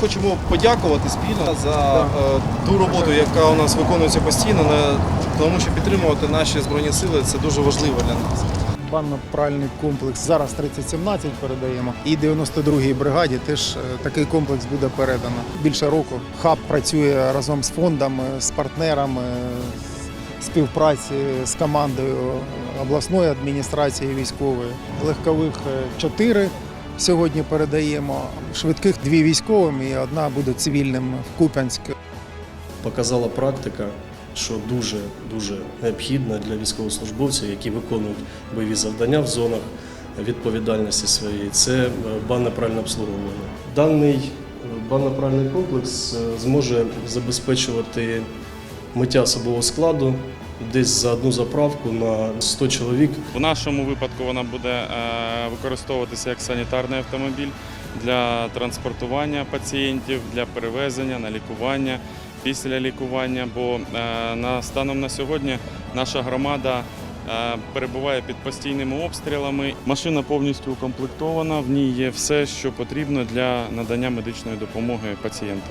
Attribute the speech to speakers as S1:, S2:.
S1: хочемо подякувати спільно за е, ту роботу, яка у нас виконується постійно, тому що підтримувати наші збройні сили це дуже важливо для нас.
S2: Банно-пральний комплекс зараз 3017 передаємо. І 92-й бригаді теж е, такий комплекс буде передано. Більше року хаб працює разом з фондами, з партнерами, співпраці з командою обласної адміністрації військової. Легкових 4 сьогодні передаємо. Швидких дві військовим і одна буде цивільним в Куп'янськ.
S3: показала практика, що дуже дуже необхідно для військовослужбовців, які виконують бойові завдання в зонах відповідальності своєї. Це е, банно-пральне обслуговування. Даний е, банно-пральний комплекс е, зможе забезпечувати миття особового складу десь за одну заправку на 100 чоловік.
S4: В нашому випадку вона буде е, використовуватися як санітарний автомобіль для транспортування пацієнтів, для перевезення на лікування після лікування. Бо е, на станом на сьогодні наша громада е, перебуває під постійними обстрілами. Машина повністю укомплектована. В ній є все, що потрібно для надання медичної допомоги пацієнту.